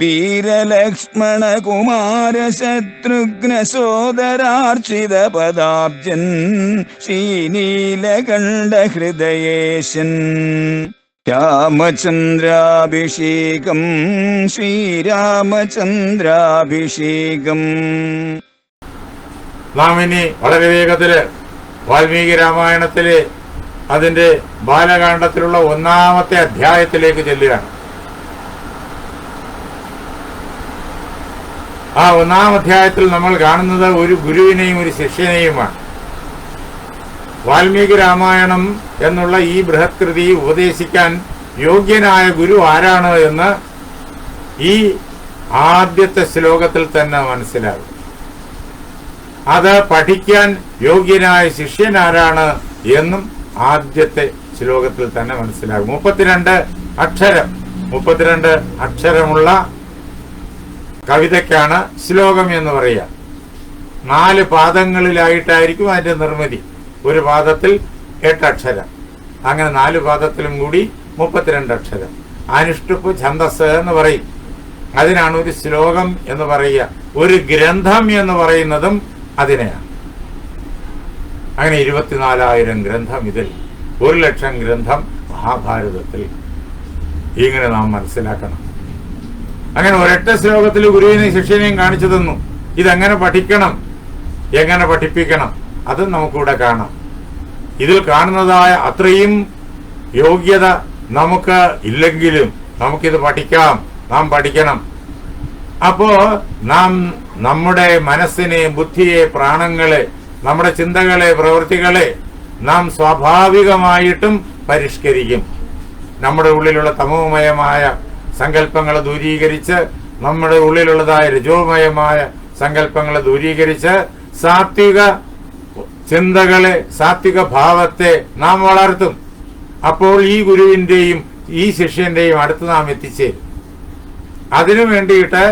വീരലക്ഷ്മണ കുമാര ശത്രുഘ്ന സോദരാർച്ചിത പദാബ്ജൻ ശ്രീനീലകണ്ഠ ഹൃദയേശൻ രാമചന്ദ്രാഭിഷേകം ശ്രീരാമചന്ദ്രാഭിഷേകം. നാം ഇനി വളരെ വേഗത്തിൽ വാൽമീകി രാമായണത്തിലെ അതിന്റെ ബാലകാണ്ഡത്തിലുള്ള ഒന്നാമത്തെ അധ്യായത്തിലേക്ക് ചെല്ലുകയാണ്. ആ ഒന്നാം അധ്യായത്തിൽ നമ്മൾ കാണുന്നത് ഒരു ഗുരുവിനെയും ഒരു ശിഷ്യനെയുമാണ്. വാൽമീകി രാമായണം എന്നുള്ള ഈ ബൃഹത്കൃതി ഉപദേശിക്കാൻ യോഗ്യനായ ഗുരു ആരാണ് എന്ന് ഈ ആദ്യത്തെ ശ്ലോകത്തിൽ തന്നെ മനസ്സിലാകും. അത് പഠിക്കാൻ യോഗ്യനായ ശിഷ്യൻ ആരാണ് എന്നും ആദ്യത്തെ ശ്ലോകത്തിൽ തന്നെ മനസ്സിലാകും. മുപ്പത്തിരണ്ട് അക്ഷരം. മുപ്പത്തിരണ്ട് അക്ഷരമുള്ള കവിതയ്ക്കാണ് ശ്ലോകം എന്ന് പറയുക. നാല് പാദങ്ങളിലായിട്ടായിരിക്കും അതിന്റെ നിർമ്മിതി. ഒരു പാദത്തിൽ എട്ട് അക്ഷരം. അങ്ങനെ നാല് പാദത്തിലും കൂടി മുപ്പത്തിരണ്ട് അക്ഷരം. അനുഷ്ടുപ്പ് ഛന്തസ് എന്ന് പറയും. അതിനാണ് ഒരു ശ്ലോകം എന്ന് പറയുക. ഒരു ഗ്രന്ഥം എന്ന് പറയുന്നതും അതിനെയാണ്. അങ്ങനെ ഇരുപത്തിനാലായിരം ഗ്രന്ഥം ഇതിൽ. ഒരു ലക്ഷം ഗ്രന്ഥം മഹാഭാരതത്തിൽ. ഇങ്ങനെ നാം മനസ്സിലാക്കണം. അങ്ങനെ ഒരൊറ്റ ശ്ലോകത്തിൽ ഗുരുവിനെയും ശിഷ്യനെയും കാണിച്ചു തന്നു ഇതെങ്ങനെ പഠിക്കണം. എങ്ങനെ പഠിപ്പിക്കണം? അത് നമുക്കിവിടെ കാണാം. ഇതിൽ കാണുന്നതായ അത്രയും യോഗ്യത നമുക്ക് ഇല്ലെങ്കിലും നമുക്കിത് പഠിക്കാം. നാം പഠിക്കണം. അപ്പോ നാം നമ്മുടെ മനസ്സിനെ ബുദ്ധിയെ പ്രാണങ്ങളെ നമ്മുടെ ചിന്തകളെ പ്രവൃത്തികളെ നാം സ്വാഭാവികമായിട്ടും പരിഷ്കരിക്കും. നമ്മുടെ ഉള്ളിലുള്ള തമോമയമായ സങ്കല്പങ്ങളെ ദൂരീകരിച്ച് നമ്മുടെ ഉള്ളിലുള്ളതായ രജോമയമായ സങ്കല്പങ്ങളെ ദൂരീകരിച്ച് സാത്വിക ചിന്തകളെ സാത്വിക ഭാവത്തെ നാം വളർത്തും. അപ്പോൾ ഈ ഗുരുവിന്റെയും ഈ ശിഷ്യന്റെയും അടുത്ത് നാം എത്തിച്ചേരും. അതിനു വേണ്ടിയിട്ട്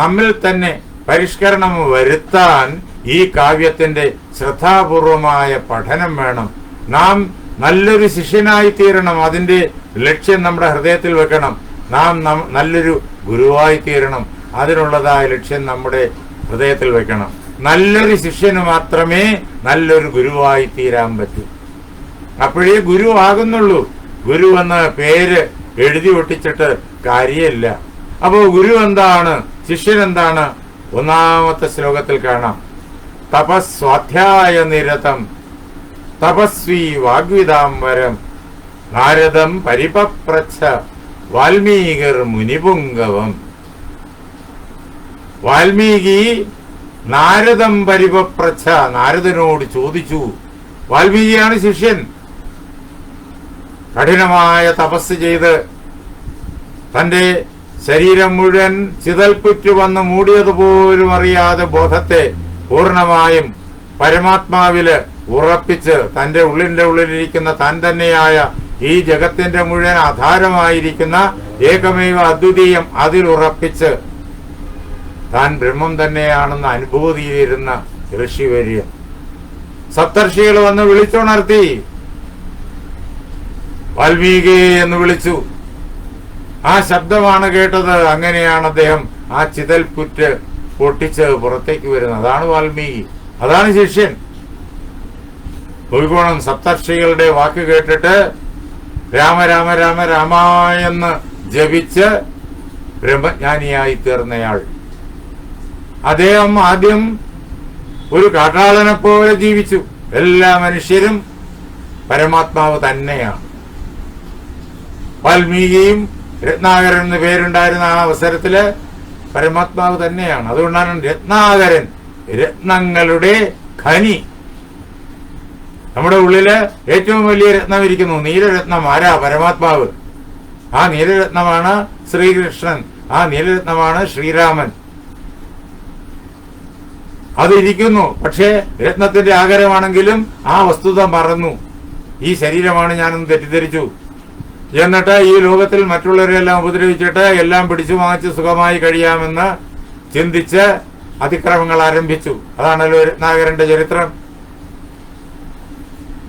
നമ്മിൽ തന്നെ പരിഷ്കരണം വരുത്താൻ ഈ കാവ്യത്തിന്റെ ശ്രദ്ധാപൂർവമായ പഠനം വേണം. നാം നല്ലൊരു ശിഷ്യനായി തീരണം അതിന്റെ ലക്ഷ്യം നമ്മുടെ ഹൃദയത്തിൽ വെക്കണം. നാം നല്ലൊരു ഗുരുവായി തീരണം. അതിനുള്ളതായ ലക്ഷ്യം നമ്മുടെ ഹൃദയത്തിൽ വെക്കണം. നല്ലൊരു ശിഷ്യന് മാത്രമേ നല്ലൊരു ഗുരുവായി തീരാൻ പറ്റൂ. അപ്പോഴേ ഗുരു ആകുന്നുള്ളൂ. ഗുരു എന്ന പേര് എഴുതി ഒട്ടിച്ചിട്ട് കാര്യമില്ല. അപ്പോ ഗുരു എന്താണ്? ശിഷ്യൻ എന്താണ്? ഒന്നാമത്തെ ശ്ലോകത്തിൽ കാണാം. തപസ്വാധ്യായ നിരതം തപസ്വി വാഗ്വിതാംബരം നാരദം പരിപപ്രച്ഛ വാൽമീകിർ മുനിപുങ്കവം. വാൽമീകി നാരദം പരിപപ്രച്ഛ നാരദനോട് ചോദിച്ചു വാൽമീകിയാണ് ശിഷ്യൻ? കഠിനമായ തപസ് ചെയ്ത് തന്റെ ശരീരം മുഴുവൻ ചിതൽപ്പുറ്റു വന്ന് മൂടിയതുപോലും അറിയാതെ ബോധത്തെ പൂർണമായും പരമാത്മാവിൽ ഉറപ്പിച്ച് തന്റെ ഉള്ളിന്റെ ഉള്ളിലിരിക്കുന്ന താൻ തന്നെയായ ഈ ജഗത്തിന്റെ മുഴുവൻ ആധാരമായിരിക്കുന്ന ഏകമേവ അദ്വിതീയം അതിൽ ഉറപ്പിച്ച് താൻ ബ്രഹ്മം തന്നെയാണെന്ന് അനുഭൂതിയിരുന്ന ഋഷിവര്യൻ. സപ്തർഷികൾ വന്ന് വിളിച്ചുണർത്തി. വാൽമീകി എന്ന് വിളിച്ചു. ആ ശബ്ദമാണ് കേട്ടത്. അങ്ങനെയാണ് അദ്ദേഹം ആ ചിതൽ പുറ്റ് പൊട്ടിച്ച് പുറത്തേക്ക് വരുന്നത്. അതാണ് വാൽമീകി. അതാണ് ശിഷ്യൻ. ഭൂഗോണം സപ്തർഷികളുടെ വാക്ക് കേട്ടിട്ട് രാമ രാമ രാമ രാമ എന്ന് ജപിച്ച് ബ്രഹ്മജ്ഞാനിയായി തീർന്നയാൾ. അദ്ദേഹം ആദ്യം ഒരു കാട്ടാളനെ പോലെ ജീവിച്ചു. എല്ലാ മനുഷ്യരും പരമാത്മാവ് തന്നെയാണ്. വാൽമീകിയും രത്നാകരൻ എന്ന് പേരുണ്ടായിരുന്ന ആ അവസരത്തിൽ പരമാത്മാവ് തന്നെയാണ്. അതുകൊണ്ടാണ് രത്നാകരൻ രത്നങ്ങളുടെ ഖനി. നമ്മുടെ ഉള്ളിൽ ഏറ്റവും വലിയ രത്നം ഇരിക്കുന്നു നീലരത്നം. ആരാ? പരമാത്മാവ്. ആ നീലരത്നമാണ് ശ്രീകൃഷ്ണൻ. ആ നീലരത്നമാണ് ശ്രീരാമൻ. അതിരിക്കുന്നു. പക്ഷേ രത്നത്തിന്റെ ആഗ്രഹമാണെങ്കിലും ആ വസ്തുത മറന്നു. ഈ ശരീരമാണ് ഞാനെന്ന് തെറ്റിദ്ധരിച്ചു. എന്നിട്ട് ഈ ലോകത്തിൽ മറ്റുള്ളവരെല്ലാം ഉപദ്രവിച്ചിട്ട് എല്ലാം പിടിച്ചു വാങ്ങിച്ച് സുഖമായി കഴിയാമെന്ന് ചിന്തിച്ച് അതിക്രമങ്ങൾ ആരംഭിച്ചു. അതാണല്ലോ രത്നാകരന്റെ ചരിത്രം.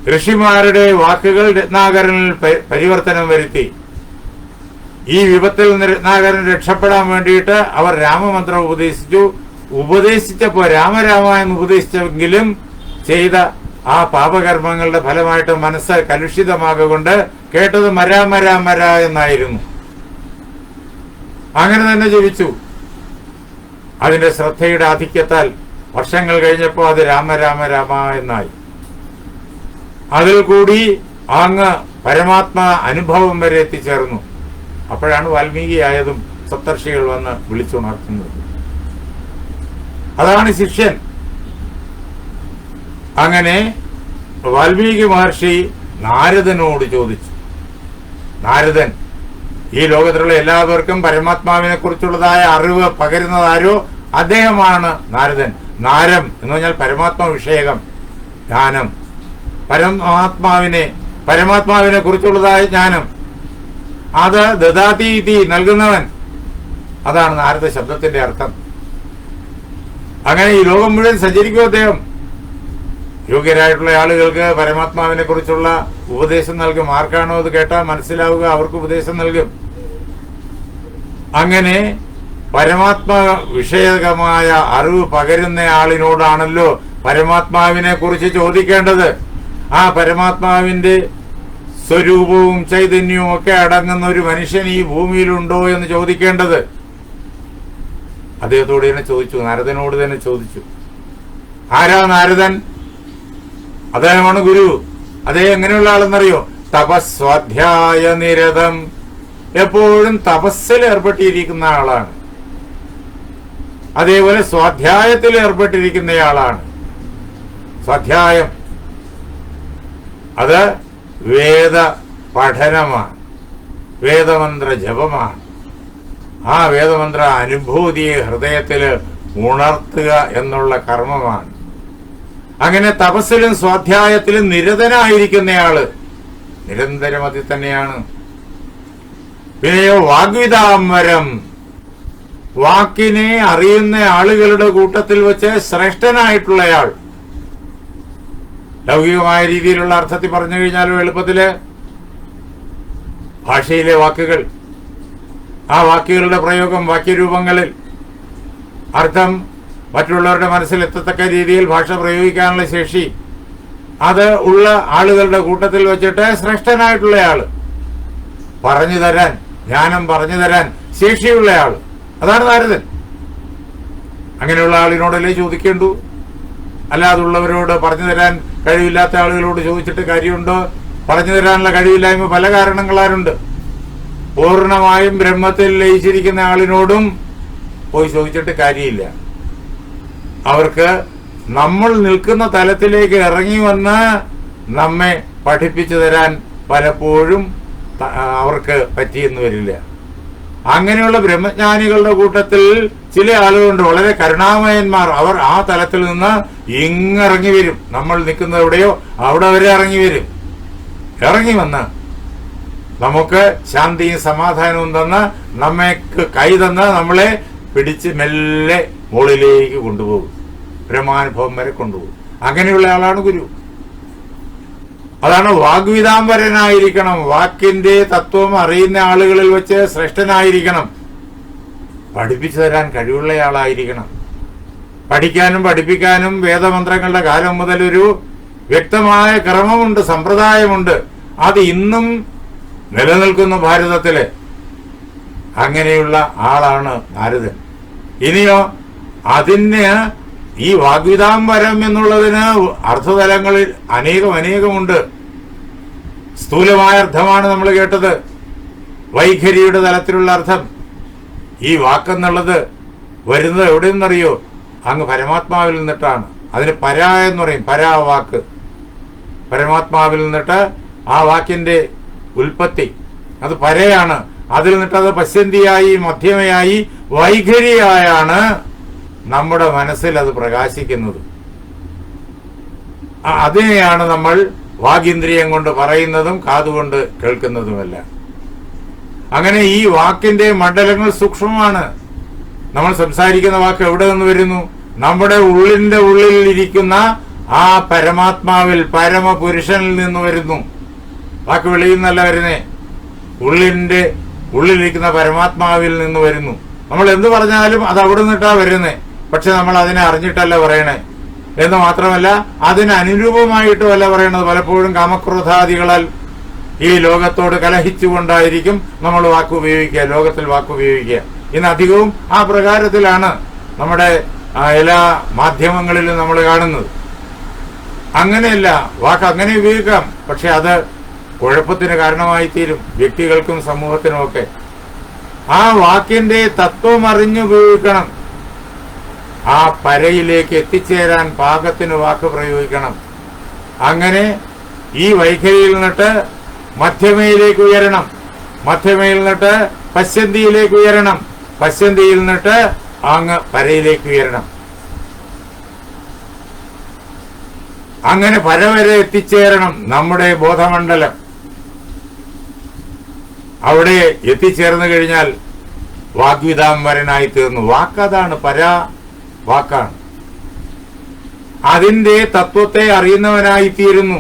ഋഷിമാരുടെ വാക്കുകൾ രത്നാകരനിൽ പരിവർത്തനം വരുത്തി. ഈ വിപത്തിൽ നിന്ന് രത്നാകരൻ രക്ഷപ്പെടാൻ വേണ്ടിയിട്ട് അവർ രാമമന്ത്രം ഉപദേശിച്ചു. ഉപദേശിച്ചപ്പോ രാമരാമ എന്ന് ഉപദേശിച്ചെങ്കിലും ചെയ്ത ആ പാപകർമ്മങ്ങളുടെ ഫലമായിട്ട് മനസ്സ് കലുഷിതമാകൊണ്ട് കേട്ടത് മരാ മരാ മര എന്നായിരുന്നു. അങ്ങനെ തന്നെ ജീവിച്ചു അതിന്റെ ശ്രദ്ധയുടെ ആധിക്യത്താൽ വർഷങ്ങൾ കഴിഞ്ഞപ്പോൾ അത് രാമ രാമ രാമ എന്നായി. അതിൽ കൂടി അങ്ങ് പരമാത്മ അനുഭവം വരെ എത്തിച്ചേർന്നു. അപ്പോഴാണ് വാൽമീകി ആയതും സപ്തർഷികൾ വന്ന് വിളിച്ചുണർത്തുന്നത്. അതാണ് ശിഷ്യൻ. അങ്ങനെ വാൽമീകി മഹർഷി നാരദനോട് ചോദിച്ചു. നാരദൻ ഈ ലോകത്തിലുള്ള എല്ലാവർക്കും പരമാത്മാവിനെ കുറിച്ചുള്ളതായ അറിവ് പകരുന്നതാരോ അദ്ദേഹമാണ് നാരദൻ. നാരം എന്ന് പറഞ്ഞാൽ പരമാത്മ വിഷയകം ജ്ഞാനം. പരമാത്മാവിനെ പരമാത്മാവിനെ കുറിച്ചുള്ളതായ ജ്ഞാനം. അത് ദദാതീതി നൽകുന്നവൻ. അതാണ് നാരദ ശബ്ദത്തിന്റെ അർത്ഥം. അങ്ങനെ ഈ ലോകം മുഴുവൻ സഞ്ചരിക്കും അദ്ദേഹം? യോഗ്യരായിട്ടുള്ള ആളുകൾക്ക് പരമാത്മാവിനെ കുറിച്ചുള്ള ഉപദേശം നൽകും. ആർക്കാണോ അത് കേട്ടാൽ മനസ്സിലാവുക അവർക്ക് ഉപദേശം നൽകും. അങ്ങനെ പരമാത്മ വിഷയകമായ അറിവ് പകരുന്ന ആളിനോടാണല്ലോ പരമാത്മാവിനെ കുറിച്ച് ചോദിക്കേണ്ടത്. ആ പരമാത്മാവിന്റെ സ്വരൂപവും ചൈതന്യവും ഒക്കെ അടങ്ങുന്ന ഒരു മനുഷ്യൻ ഈ ഭൂമിയിലുണ്ടോ എന്ന് ചോദിക്കേണ്ടത് അദ്ദേഹത്തോട് തന്നെ ചോദിച്ചു നാരദനോട് തന്നെ ചോദിച്ചു. ആരാ നാരദൻ? അദ്ദേഹമാണ് ഗുരു. അദ്ദേഹം എങ്ങനെയുള്ള ആളെന്നറിയോ? തപസ്വാധ്യായ നിരതം. എപ്പോഴും തപസ്സിൽ ഏർപ്പെട്ടിരിക്കുന്ന ആളാണ്. അതേപോലെ സ്വാധ്യായത്തിൽ ഏർപ്പെട്ടിരിക്കുന്നയാളാണ് സ്വാധ്യായം അത് വേദ പഠനമാണ് വേദമന്ത്ര ജപമാണ് ആ വേദമന്ത്ര അനുഭൂതിയെ ഹൃദയത്തിൽ ഉണർത്തുക എന്നുള്ള കർമ്മമാണ്. അങ്ങനെ തപസ്സിലും സ്വാധ്യായത്തിലും നിരതനായിരിക്കുന്നയാൾ നിരന്തരം അതിൽ തന്നെയാണ്. പിന്നെയോ വാഗ്വിതാംബരം വാക്കിനെ അറിയുന്ന ആളുകളുടെ കൂട്ടത്തിൽ വെച്ച് ശ്രേഷ്ഠനായിട്ടുള്ളയാൾ ലൗകികമായ രീതിയിലുള്ള അർത്ഥത്തിൽ പറഞ്ഞു കഴിഞ്ഞാലും എളുപ്പത്തിൽ ഭാഷയിലെ വാക്കുകൾ ആ വാക്കുകളുടെ പ്രയോഗം വാക്യരൂപങ്ങളിൽ അർത്ഥം മറ്റുള്ളവരുടെ മനസ്സിൽ എത്തത്തക്ക രീതിയിൽ ഭാഷ പ്രയോഗിക്കാനുള്ള ശേഷി അത് ഉള്ള ആളുകളുടെ കൂട്ടത്തിൽ വെച്ചിട്ട് ശ്രേഷ്ഠനായിട്ടുള്ളയാൾ പറഞ്ഞു തരാൻ ജ്ഞാനം പറഞ്ഞു തരാൻ ശേഷിയുള്ള ആൾ അതാണ് നാരദൻ അങ്ങനെയുള്ള ആളിനോടല്ലേ ചോദിക്കേണ്ടു? അല്ലാതുള്ളവരോട് പറഞ്ഞു തരാൻ കഴിവില്ലാത്ത ആളുകളോട് ചോദിച്ചിട്ട് കാര്യമുണ്ടോ? പറഞ്ഞു തരാനുള്ള കഴിവില്ലായ്മ പല കാരണങ്ങളാരുണ്ട് പൂർണമായും ബ്രഹ്മത്തിൽ ലയിച്ചിരിക്കുന്ന ആളിനോടും പോയി ചോദിച്ചിട്ട് കാര്യമില്ല. അവർക്ക് നമ്മൾ നിൽക്കുന്ന തലത്തിലേക്ക് ഇറങ്ങി വന്ന് നമ്മെ പഠിപ്പിച്ചു തരാൻ പലപ്പോഴും അവർക്ക് പറ്റിയെന്ന് വരില്ല. അങ്ങനെയുള്ള ബ്രഹ്മജ്ഞാനികളുടെ കൂട്ടത്തിൽ ചില ആളുകളുണ്ട്. വളരെ കരുണാമയന്മാർ. അവർ ആ തലത്തിൽ നിന്ന് ഇങ്ങിറങ്ങി വരും. നമ്മൾ നിൽക്കുന്ന എവിടെയോ? അവിടെ വരെ ഇറങ്ങി വരും. ഇറങ്ങി വന്ന് നമുക്ക് ശാന്തിയും സമാധാനവും തന്ന് നമ്മക്ക് കൈ തന്ന് നമ്മളെ പിടിച്ച് മെല്ലെ മുകളിലേക്ക് കൊണ്ടുപോകും. ബ്രഹ്മാനുഭവം വരെ കൊണ്ടുപോകും. അങ്ങനെയുള്ള ആളാണ് ഗുരു. അതാണ് വാഗ്വിതാംബരനായിരിക്കണം വാക്കിന്റെ തത്വം അറിയുന്ന ആളുകളിൽ വെച്ച് ശ്രേഷ്ഠനായിരിക്കണം. പഠിപ്പിച്ചു തരാൻ കഴിവുള്ളയാളായിരിക്കണം. പഠിക്കാനും പഠിപ്പിക്കാനും വേദമന്ത്രങ്ങളുടെ കാലം മുതൽ ഒരു വ്യക്തമായ ക്രമമുണ്ട് സമ്പ്രദായമുണ്ട്. അത് ഇന്നും നിലനിൽക്കുന്നു ഭാരതത്തിൽ. അങ്ങനെയുള്ള ആളാണ് നാരദൻ ഇനിയോ അതിന് ഈ വാഗ്വിതാംബരം എന്നുള്ളതിന് അർത്ഥതലങ്ങളിൽ അനേകം അനേകമുണ്ട്. സ്ഥൂലമായ അർത്ഥമാണ് നമ്മൾ കേട്ടത്. വൈഖരിയുടെ തലത്തിലുള്ള അർത്ഥം. ഈ വാക്കെന്നുള്ളത് വരുന്നത് എവിടെ നിന്നറിയോ അങ്ങ് പരമാത്മാവിൽ നിന്നിട്ടാണ്. അതിന് പരാ എന്ന് പറയും. പരാ വാക്ക്. പരമാത്മാവിൽ നിന്നിട്ട് ആ വാക്കിന്റെ ഉൽപ്പത്തി. അത് പരയാണ്. അതിൽ നിന്നിട്ട് അത് പശ്യന്തിയായി മധ്യമയായി വൈഖരിയായാണ്. നമ്മുടെ മനസ്സിൽ അത് പ്രകാശിക്കുന്നത്. അതിനെയാണ് നമ്മൾ വാഗിന്ദ്രിയം കൊണ്ട് പറയുന്നതും കാതുകൊണ്ട് കേൾക്കുന്നതുമല്ല. അങ്ങനെ ഈ വാക്കിന്റെ മണ്ഡലങ്ങൾ സൂക്ഷ്മമാണ്. നമ്മൾ സംസാരിക്കുന്ന വാക്ക് എവിടെ നിന്ന് വരുന്നു? നമ്മുടെ ഉള്ളിന്റെ ഉള്ളിൽ ഇരിക്കുന്ന ആ പരമാത്മാവിൽ പരമപുരുഷനിൽ നിന്ന് വരുന്നു. വാക്ക് വെളിയിൽ വരുന്നേ. ഉള്ളിന്റെ ഉള്ളിലിരിക്കുന്ന പരമാത്മാവിൽ നിന്ന് വരുന്നു. നമ്മൾ എന്ത് പറഞ്ഞാലും അത് അവിടെ നിന്നിട്ടാ വരുന്നേ. പക്ഷെ നമ്മൾ അതിനെ അറിഞ്ഞിട്ടല്ല പറയണേ. എന്ന് മാത്രമല്ല അതിന് അനുരൂപമായിട്ടുമല്ല പറയണത് പലപ്പോഴും കാമക്രോധാദികളാൽ ഈ ലോകത്തോട് കലഹിച്ചുകൊണ്ടായിരിക്കും നമ്മൾ വാക്ക് ഉപയോഗിക്കുക ലോകത്തിൽ വാക്ക് ഉപയോഗിക്കുക. ഇന്ന് അധികവും ആ പ്രകാരത്തിലാണ് നമ്മുടെ എല്ലാ മാധ്യമങ്ങളിലും നമ്മൾ കാണുന്നത്. അങ്ങനെയല്ല വാക്ക് അങ്ങനെ ഉപയോഗിക്കാം പക്ഷെ അത് കുഴപ്പത്തിന് കാരണമായി തീരും വ്യക്തികൾക്കും സമൂഹത്തിനും ഒക്കെ ആ വാക്കിന്റെ തത്വം അറിഞ്ഞുപയോഗിക്കണം ആ പരയിലേക്ക് എത്തിച്ചേരാൻ പാകത്തിന് വാക്ക് പ്രയോഗിക്കണം. അങ്ങനെ ഈ വൈഖരിയിൽ നിന്നിട്ട് മധ്യമയിലേക്ക് ഉയരണം. മധ്യമയിൽ നിന്നിട്ട് പശ്ചന്തിയിലേക്ക് ഉയരണം. പശ്ചന്തിയിൽ നിന്നിട്ട് അങ്ങ് പരയിലേക്ക് ഉയരണം. അങ്ങനെ പരവരെ എത്തിച്ചേരണം നമ്മുടെ ബോധമണ്ഡലം. അവിടെ എത്തിച്ചേർന്നു കഴിഞ്ഞാൽ വാഗ്വിതാംബരനായി തീർന്നു. വാക്കതാണ് പരാ. വാക്കാണ്. അതിന്റെ തത്വത്തെ അറിയുന്നവനായി തീരുന്നു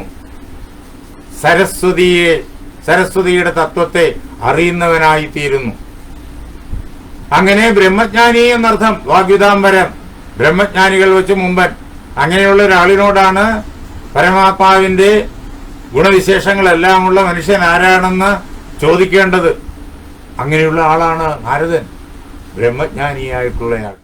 സരസ്വതിയെ സരസ്വതിയുടെ തത്വത്തെ അറിയുന്നവനായി തീരുന്നു അങ്ങനെ ബ്രഹ്മജ്ഞാനി എന്നർത്ഥം വാഗ്യുതാംബരം ബ്രഹ്മജ്ഞാനികൾ വെച്ച് മുമ്പൻ. അങ്ങനെയുള്ള ഒരാളിനോടാണ് പരമാത്മാവിന്റെ ഗുണവിശേഷങ്ങളെല്ലാം ഉള്ള മനുഷ്യൻ ആരാണെന്ന് ചോദിക്കേണ്ടത്. അങ്ങനെയുള്ള ആളാണ് നാരദൻ. ബ്രഹ്മജ്ഞാനിയായിട്ടുള്ളയാൾ.